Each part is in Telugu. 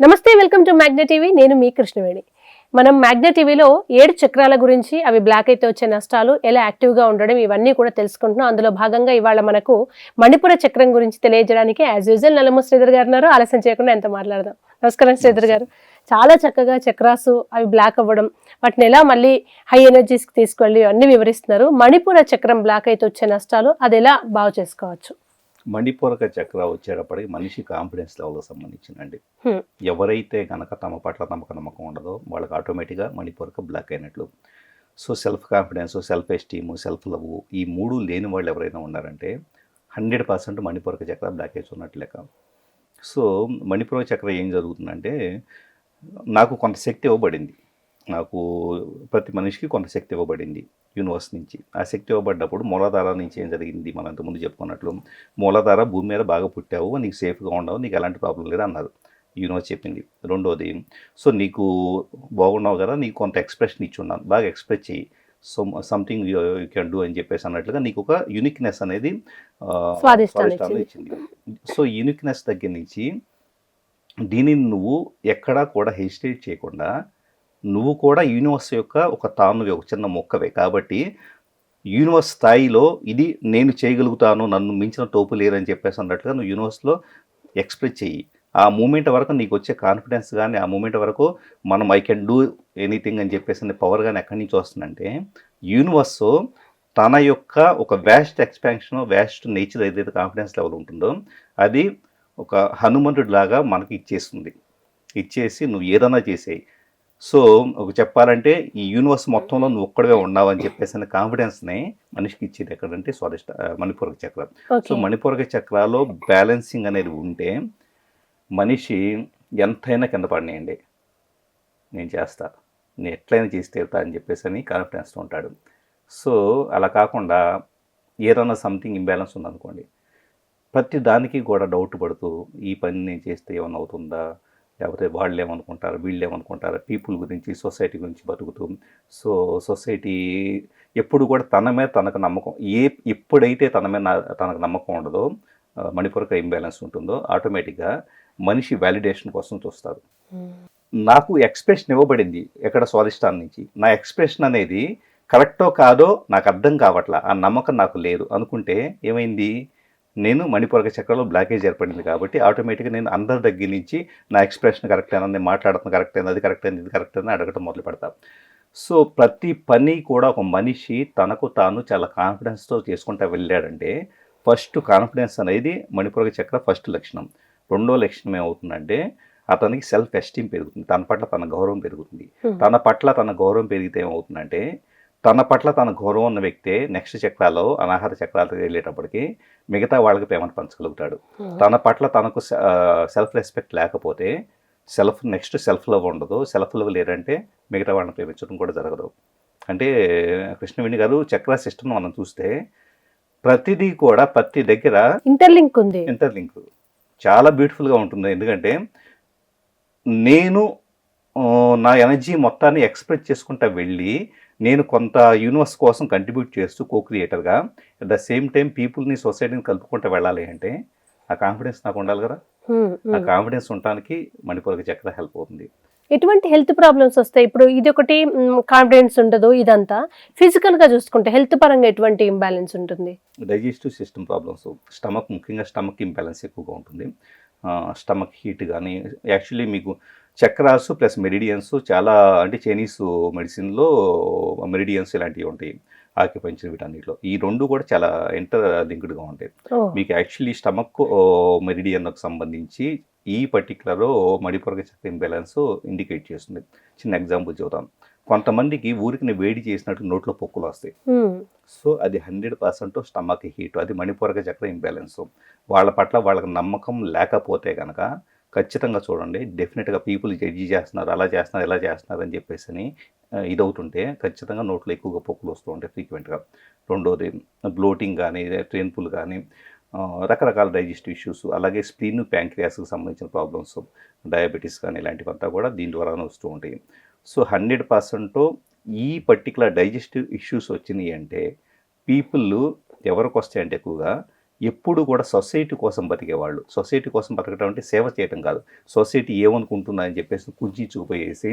నమస్తే వెల్కమ్ టు మ్యాగ్నా టీవీ. నేను మీ కృష్ణవేణి. మనం మ్యాగ్నా టీవీలో ఏడు చక్రాల గురించి అవి బ్లాక్ అయితే వచ్చే నష్టాలు ఎలా యాక్టివ్గా ఉండడం ఇవన్నీ కూడా తెలుసుకుంటున్నాం. అందులో భాగంగా ఇవాళ మనకు మణిపుర చక్రం గురించి తెలియజేయడానికి యాజ్ యూజువల్ నల్లమ్మ శ్రీధర్ గారు ఉన్నారు. ఆలస్యం చేయకుండా ఎంత మాట్లాడదాం. నమస్కారం శ్రీధర్ గారు. చాలా చక్కగా చక్రాసు అవి బ్లాక్ అవ్వడం వాటిని ఎలా మళ్ళీ హై ఎనర్జీస్కి తీసుకెళ్ళి అన్ని వివరిస్తున్నారు. మణిపుర చక్రం బ్లాక్ అయితే వచ్చే నష్టాలు అది ఎలా బాగు చేసుకోవచ్చు? మణిపూరక చక్ర వచ్చేటప్పటికి మనిషి కాన్ఫిడెన్స్ లెవెల్కి సంబంధించిందండి. Hmm. ఎవరైతే కనుక తమ పట్ల తమకు నమ్మకం ఉండదో వాళ్ళకి ఆటోమేటిక్గా మణిపూరక బ్లాక్ అయినట్లు. So self confidence self esteem self love ఈ మూడు లేని వాళ్ళు ఎవరైనా ఉన్నారంటే హండ్రెడ్ పర్సెంట్ మణిపూరక చక్ర బ్లాక్ అయిపోయినట్టు ఉన్నట్టు లెక్క. సో మణిపూరక చక్ర ఏం జరుగుతుందంటే నాకు కొంత శక్తి ఇవ్వబడింది. నాకు ప్రతి మనిషికి కొంత శక్తి ఇవ్వబడింది యూనివర్స్ నుంచి. ఆ శక్తి ఇవ్వబడ్డప్పుడు మూలాధార నుంచి ఏం జరిగింది? మనం ఇంతకుముందు చెప్పుకున్నట్లు మూలాధార భూమి మీద బాగా పుట్టావు నీకు సేఫ్గా ఉండవు నీకు ఎలాంటి ప్రాబ్లం లేదు అన్నారు. యూనివర్స్ చెప్పింది. రెండోది సో నీకు బాగున్నావు కదా నీకు కొంత ఎక్స్ప్రెషన్ ఇచ్చి ఉన్నాను బాగా ఎక్స్ప్రెస్ చెయ్యి. So something you can do అని చెప్పేసి అన్నట్లుగా నీకు ఒక యూనిక్నెస్ అనేది ఇచ్చింది. సో యూనిక్నెస్ దగ్గర నుంచి దీనిని నువ్వు ఎక్కడా కూడా హెసిటేట్ చేయకుండా నువ్వు కూడా యూనివర్స్ యొక్క ఒక తానువే ఒక చిన్న మొక్కవే. కాబట్టి యూనివర్స్ స్థాయిలో ఇది నేను చేయగలుగుతాను నన్ను మించిన టోపు లేరని చెప్పేసి అన్నట్టుగా నువ్వు యూనివర్స్లో ఎక్స్ప్రెస్ చెయ్యి. ఆ మూమెంట్ వరకు నీకు వచ్చే కాన్ఫిడెన్స్ కానీ ఆ మూమెంట్ వరకు మనం ఐ కెన్ డూ ఎనీథింగ్ అని చెప్పేసి పవర్ కానీ ఎక్కడి నుంచి వస్తుందంటే యూనివర్స్ తన యొక్క ఒక వ్యాస్ట్ ఎక్స్పాన్షన్ వ్యాస్ట్ నేచర్ ఏదైతే కాన్ఫిడెన్స్ లెవెల్ ఉంటుందో అది ఒక హనుమంతుడి లాగా మనకి ఇచ్చేస్తుంది. ఇచ్చేసి నువ్వు ఏదైనా చేసేయి. సో ఒక చెప్పాలంటే ఈ యూనివర్స్ మొత్తంలో నువ్వు ఒక్కడవే ఉన్నావు అని చెప్పేసి కాన్ఫిడెన్స్ని మనిషికి ఇచ్చేది ఎక్కడంటే స్వాదిష్ట మణిపూరక చక్రం. సో మణిపూరక చక్రాలో బ్యాలెన్సింగ్ అనేది ఉంటే మనిషి ఎంతైనా కింద పడినాయండి. నేను చేస్తా. నేను ఎట్లయినా చేసి తీరుతా అని చెప్పేసి అని కాన్ఫిడెన్స్తో ఉంటాడు. సో అలా కాకుండా ఏదైనా సంథింగ్ ఇంబ్యాలెన్స్ ఉందనుకోండి ప్రతి దానికి కూడా డౌట్ పడుతూ ఈ పని నేను చేస్తే ఏమైనా అవుతుందా? లేకపోతే వాళ్ళు ఏమనుకుంటారు వీళ్ళు ఏమనుకుంటారు పీపుల్ గురించి సొసైటీ గురించి బతుకుతూ. సో సొసైటీ ఎప్పుడు కూడా తన మీద తనకు నమ్మకం ఏ ఎప్పుడైతే తన మీద తనకు నమ్మకం ఉండదో మణిపూరక ఇంబ్యాలెన్స్ ఉంటుందో ఆటోమేటిక్గా మనిషి వ్యాలిడేషన్ కోసం చూస్తారు. నాకు ఎక్స్ప్రెషన్ ఇవ్వబడింది ఎక్కడ స్వాదిష్టాన్ నుంచి. నా ఎక్స్ప్రెషన్ అనేది కరెక్టో కాదో నాకు అర్థం కావట్లా ఆ నమ్మకం నాకు లేదు. అనుకుంటే ఏమైంది? నేను మణిపూరక చక్రంలో బ్లాకేజ్ ఏర్పడింది కాబట్టి ఆటోమేటిక్గా నేను అందరి దగ్గర నుంచి నా ఎక్స్ప్రెషన్ కరెక్ట్ అయినా నేను మాట్లాడుతున్న కరెక్ట్ అయింది అది కరెక్ట్ అయింది ఇది కరెక్ట్ అయింది అడగటం మొదలు పెడతా. సో ప్రతి పని కూడా ఒక మనిషి తనకు తాను చాలా కాన్ఫిడెన్స్తో చేసుకుంటా వెళ్ళాడంటే ఫస్ట్ కాన్ఫిడెన్స్ అనేది మణిపూరక చక్ర ఫస్ట్ లక్షణం. రెండో లక్షణం ఏమవుతుందంటే అతనికి సెల్ఫ్ ఎస్టీమ్ పెరుగుతుంది. తన పట్ల తన గౌరవం పెరుగుతుంది. తన పట్ల తన గౌరవం పెరిగితే ఏమవుతుందంటే తన పట్ల తన గౌరవం ఉన్న వ్యక్తే నెక్స్ట్ చక్రాలో అనాహార చక్రాలకు వెళ్ళేటప్పటికి మిగతా వాళ్ళకి ప్రేమను పంచగలుగుతాడు. తన పట్ల తనకు సెల్ఫ్ రెస్పెక్ట్ లేకపోతే సెల్ఫ్ నెక్స్ట్ సెల్ఫ్ లవ్ ఉండదు. సెల్ఫ్ లవ్ లేదంటే మిగతా వాళ్ళని ప్రేమించడం కూడా జరగదు. అంటే కృష్ణవేణి గారు చక్ర సిస్టమ్ మనం చూస్తే ప్రతిదీ కూడా ప్రతి దగ్గర ఇంటర్లింక్ ఉంది. ఇంటర్లింక్ చాలా బ్యూటిఫుల్గా ఉంటుంది. ఎందుకంటే నేను నా ఎనర్జీ మొత్తాన్ని ఎక్స్ప్రెస్ చేసుకుంటా వెళ్ళి నేను కొంత యూనివర్స్ కోసం కంట్రిబ్యూట్ చేస్తూ కో క్రియేటర్గా అట్ ద సేమ్ టైం పీపుల్ని సొసైటీని కలుపుకుంటూ వెళ్ళాలి అంటే ఆ కాన్ఫిడెన్స్ నాకు ఉండాలి కదా. ఆ. కాన్ఫిడెన్స్ ఉండటానికి మణిపూరక చక్ర హెల్ప్ అవుతుంది. ఎటువంటి హెల్త్ ప్రాబ్లమ్స్ వస్తాయి? ఇప్పుడు ఇది ఒకటి కాన్ఫిడెన్స్ ఉండదు ఇదంతా. ఫిజికల్గా చూసుకుంటే హెల్త్ పరంగా ఎటువంటి ఇంబ్యాలెన్స్ ఉంటుంది? డైజెస్టివ్ సిస్టమ్ ప్రాబ్లమ్స్ స్టమక్ ముఖ్యంగా స్టమక్ ఇంబ్యాలెన్స్ ఎక్కువగా ఉంటుంది. స్టమక్ హీట్ కానీ యాక్చువల్లీ మీకు చక్రాస్ ప్లస్ మెరిడియన్స్ చాలా అంటే చైనీస్ మెడిసిన్లో మెరిడియన్స్ ఇలాంటివి ఉంటాయి ఆక్యుపంచర్ వీటన్నిటిలో. ఈ రెండు కూడా చాలా ఇంటర్ లింక్డ్గా ఉంటాయి. మీకు యాక్చువల్లీ స్టమక్ మెరిడియన్కు సంబంధించి ఈ పర్టికులర్ మడిపొరగ చక్ర ఇంబ్యాలెన్స్ ఇండికేట్ చేస్తుంది. చిన్న ఎగ్జాంపుల్ చెబుతాను. కొంతమందికి ఊరికి వేడి చేసినట్టు నోట్లో పొక్కులు వస్తాయి. సో అది హండ్రెడ్ పర్సెంట్ స్టమక్ హీట్ అది మణిపూరక చక్ర ఇంబ్యాలెన్స్. వాళ్ళ పట్ల వాళ్ళకి నమ్మకం లేకపోతే కనుక ఖచ్చితంగా చూడండి డెఫినెట్గా పీపుల్ జడ్జి చేస్తున్నారు అలా చేస్తున్నారు ఇలా చేస్తున్నారు అని చెప్పేసి అని, ఇదవుతుంటే ఖచ్చితంగా నోట్లో ఎక్కువగా పొక్కులు వస్తూ ఉంటాయి ఫ్రీక్వెంట్గా. రెండోది బ్లోటింగ్ కానీ ట్రైన్పుల్ కానీ రకరకాల డైజెస్టివ్ ఇష్యూస్ అలాగే స్ప్లీన్ ప్యాంక్రియాస్కి సంబంధించిన ప్రాబ్లమ్స్ డయాబెటీస్ కానీ ఇలాంటివంతా కూడా దీని ద్వారానే వస్తూ ఉంటాయి. సో హండ్రెడ్ పర్సెంట్ ఈ పర్టికులర్ డైజెస్టివ్ ఇష్యూస్ వచ్చినాయి అంటే పీపుల్ ఎవరికి వస్తాయంటే ఎక్కువగా ఎప్పుడు కూడా సొసైటీ కోసం బతికేవాళ్ళు. సొసైటీ కోసం బతకడం అంటే సేవ చేయటం కాదు. సొసైటీ ఏమనుకుంటుందని చెప్పేసి కుంచి చూపేసి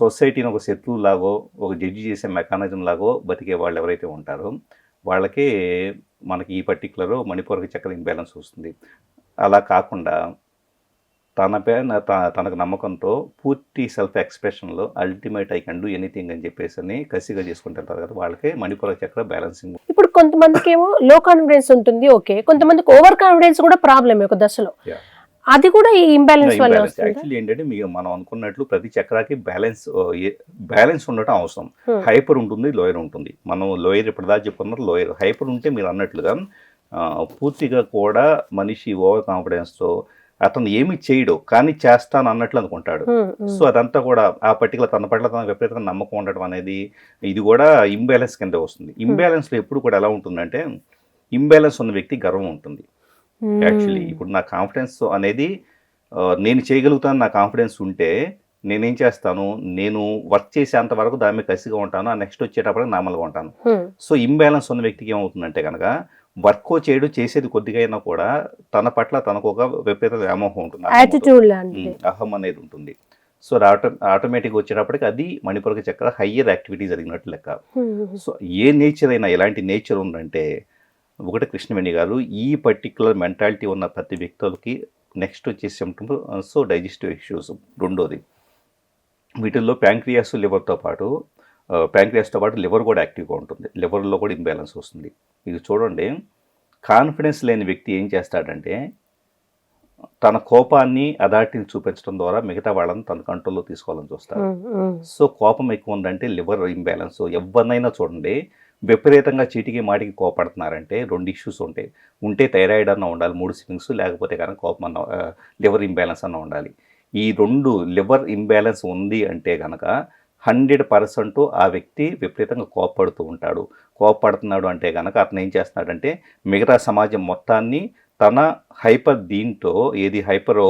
సొసైటీని ఒక శత్రువులాగో ఒక జడ్జి చేసే మెకానిజం లాగో బతికే వాళ్ళు ఎవరైతే ఉంటారో వాళ్ళకే మనకి ఈ పర్టికులర్ మణిపూర్కి చక్కని ఇంబ్యాలెన్స్ వస్తుంది. అలా కాకుండా తన పైన త- తనకు నమ్మకంతో పూర్తి self ఎక్స్ప్రెషన్లో ultimate I can do anything అని చెప్పేసి అని కసిగా చేసుకుంటుంటారు కదా వాళ్ళకే మణిపూరక చక్ర బ్యాలెన్సింగ్ ఇప్పుడు కొంతమందికి ఏమో లో కాన్ఫిడెన్స్ ఉంటుంది ఓకే కొంతమందికి ఓవర్ కాన్ఫిడెన్స్ కూడా ప్రాబ్లమ్ ఒక దశలో. అది కూడా ఈ ఇంబ్యాలెన్స్ వల్ల యాక్చువల్లీ ఏంటంటే మీకు మనం అనుకున్నట్లు ప్రతి చక్రాకి బ్యాలెన్స్ బ్యాలెన్స్ ఉండటం అవసరం. Hmm. హైపర్ ఉంటుంది లోయర్ ఉంటుంది. మనం లోయర్ ఇప్పుడు దాకా చెప్పుకున్నారు లోయర్ హైపర్ ఉంటే మీరు అన్నట్లుగా పూర్తిగా కూడా మనిషి ఓవర్ కాన్ఫిడెన్స్తో అతను ఏమి చేయడు కానీ చేస్తాను అన్నట్లు అనుకుంటాడు. సో అదంతా కూడా ఆ పర్టికులర్ తన పట్ల తన విపరీతంగా నమ్మకం ఉండడం అనేది ఇది కూడా ఇంబ్యాలెన్స్ కింద వస్తుంది. ఇంబ్యాలెన్స్లో ఎప్పుడు కూడా ఎలా ఉంటుందంటే ఇంబ్యాలెన్స్ ఉన్న వ్యక్తి గర్వం ఉంటుంది. యాక్చువల్లీ ఇప్పుడు నా కాన్ఫిడెన్స్ అనేది నేను చేయగలుగుతాను నా కాన్ఫిడెన్స్ ఉంటే నేనేం చేస్తాను నేను వర్క్ చేసేంత వరకు దాని మీద కసిగా ఉంటాను ఆ నెక్స్ట్ వచ్చేటప్పుడు నార్మల్గా ఉంటాను. సో ఇంబ్యాలెన్స్ ఉన్న వ్యక్తికి ఏమవుతుందంటే కనుక వర్క్ చేయడం చేసేది కొద్దిగా అయినా కూడా తన పట్ల తనకు ఒక విపరీత వ్యామోహం ఉంటుంది అహం అనేది ఉంటుంది. సో ఆటో ఆటోమేటిక్గా వచ్చేటప్పటికి అది మణిపూరక చక్ర హయ్యర్ యాక్టివిటీ జరిగినట్టు లెక్క. సో ఏ నేచర్ అయినా ఎలాంటి నేచర్ ఉందంటే ఒకటి కృష్ణవేణి గారు ఈ పర్టికులర్ మెంటాలిటీ ఉన్న ప్రతి వ్యక్తులకి నెక్స్ట్ వచ్చే సిమ్టమ్ సో డైజెస్టివ్ ఇష్యూస్ రెండోది. వీటిల్లో ప్యాంక్రియాస్ లివర్తో పాటు ప్యాంక్రియాస్తో పాటు లివర్ కూడా యాక్టివ్గా ఉంటుంది. లివర్లో కూడా ఇంబ్యాలెన్స్ వస్తుంది. ఇది చూడండి. కాన్ఫిడెన్స్ లేని వ్యక్తి ఏం చేస్తాడంటే తన కోపాన్ని అథారిటీని చూపించడం ద్వారా మిగతా వాళ్ళని తన కంట్రోల్లో తీసుకోవాలని చూస్తాడు. సో కోపం ఎక్కువ ఉందంటే లివర్ ఇంబ్యాలెన్స్ ఎవరినైనా చూడండి విపరీతంగా చీటికి మాటికి కోపడుతున్నారంటే రెండు ఇష్యూస్ ఉంటాయి. ఉంటే థైరాయిడ్ అన్న ఉండాలి మూడు స్వింగ్స్ లేకపోతే కనుక కోపం అన్న లివర్ ఇంబ్యాలెన్స్ అన్న ఉండాలి. ఈ రెండు లివర్ ఇంబ్యాలెన్స్ ఉంది అంటే కనుక హండ్రెడ్ పర్సెంట్ ఆ వ్యక్తి విపరీతంగా కోపడుతూ ఉంటాడు. కోపడుతున్నాడు అంటే కనుక అతను ఏం చేస్తున్నాడంటే మిగతా సమాజం మొత్తాన్ని తన హైపర్ దీంతో ఏది హైపర్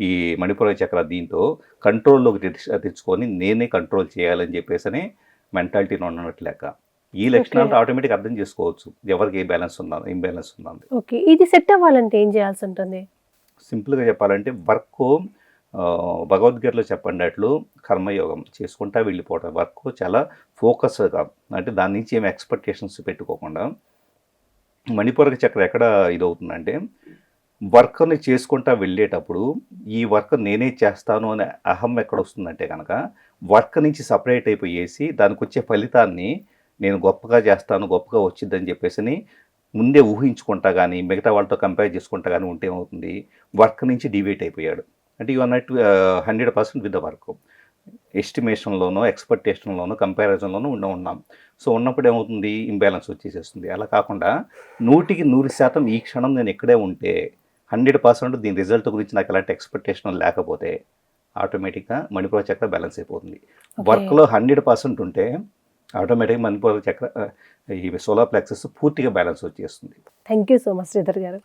ఈ మణిపుర చక్ర దీంతో కంట్రోల్లోకి తెచ్చు- తెచ్చుకొని నేనే కంట్రోల్ చేయాలని చెప్పేసి మెంటాలిటీలో ఉన్నట్టు లెక్క. ఈ లక్షణాలతో ఆటోమేటిక్ అర్థం చేసుకోవచ్చు. ఎవరికి ఏ బ్యాలెన్స్ ఉందా ఇంబ్యాలెన్స్ ఉందా ఓకే. ఇది సెట్ అవ్వాలంటే ఏం చేయాల్సి ఉంటుంది? సింపుల్గా చెప్పాలంటే వర్క్ భగవద్గీతలో చెప్పండినట్లు కర్మయోగం చేసుకుంటా వెళ్ళిపోవడం వర్క్ చాలా ఫోకస్గా అంటే దాని నుంచి ఏమి ఎక్స్పెక్టేషన్స్ పెట్టుకోకుండా మణిపూరక చక్ర ఎక్కడ ఇదవుతుందంటే వర్క్ని చేసుకుంటా వెళ్ళేటప్పుడు ఈ వర్క్ నేనే చేస్తాను అనే అహం ఎక్కడ వస్తుందంటే కనుక వర్క్ నుంచి సపరేట్ అయిపోయేసి దానికి వచ్చే ఫలితాన్ని నేను గొప్పగా చేస్తాను గొప్పగా వచ్చిందని చెప్పేసి ముందే ఊహించుకుంటా కానీ మిగతా వాళ్ళతో కంపేర్ చేసుకుంటా కానీ ఉంటే ఏమవుతుంది? వర్క్ నుంచి డివేట్ అయిపోయాడు. అంటే యు అన్నట్టు hundred percent with the work ఎస్టిమేషన్లోనో ఎక్స్పెక్టేషన్లోనో కంపారిజన్లోనో ఉండ ఉన్నాం. సో ఉన్నప్పుడు ఏమవుతుంది? ఇంబ్యాలెన్స్ వచ్చేసేస్తుంది. అలా కాకుండా నూటికి నూరు శాతం ఈ క్షణం నేను ఇక్కడే ఉంటే హండ్రెడ్ పర్సెంట్ దీని రిజల్ట్ గురించి నాకు ఎలాంటి ఎక్స్పెక్టేషన్ లేకపోతే ఆటోమేటిక్గా మణిపూర చక్ర బ్యాలెన్స్ అయిపోతుంది. వర్క్లో హండ్రెడ్ పర్సెంట్ ఉంటే ఆటోమేటిక్గా మణిపూర చక్ర ఈ సోలార్ ప్లెక్సెస్ పూర్తిగా బ్యాలెన్స్ వచ్చేస్తుంది. Thank you so much Sridhar గారు.